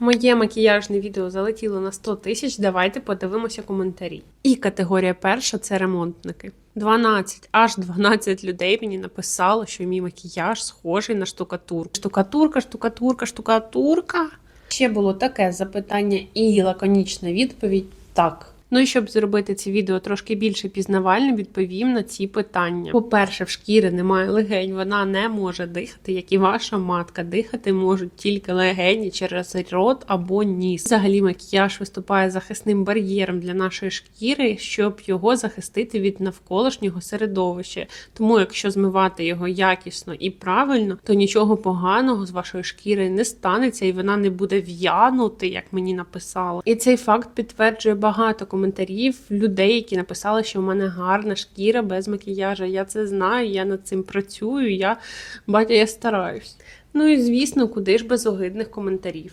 Моє макіяжне відео залетіло на 100 тисяч. Давайте подивимося коментарі. І категорія перша це ремонтники. 12, аж 12 людей мені написало, що мій макіяж схожий на штукатурку. Штукатурка, штукатурка, штукатурка. Ще було таке запитання і лаконічна відповідь так. Ну і щоб зробити це відео трошки більше пізнавальним, відповім на ці питання. По-перше, в шкіри немає легень, вона не може дихати, як і ваша матка. Дихати можуть тільки легені через рот або ніс. Взагалі, макіяж виступає захисним бар'єром для нашої шкіри, щоб його захистити від навколишнього середовища. Тому, якщо змивати його якісно і правильно, то нічого поганого з вашої шкіри не станеться, і вона не буде в'янути, як мені написали. І цей факт підтверджує багато коментарів людей, які написали, що в мене гарна шкіра без макіяжа. Я це знаю, я над цим працюю. Я батя, я стараюсь. Ну і звісно, куди ж без огидних коментарів.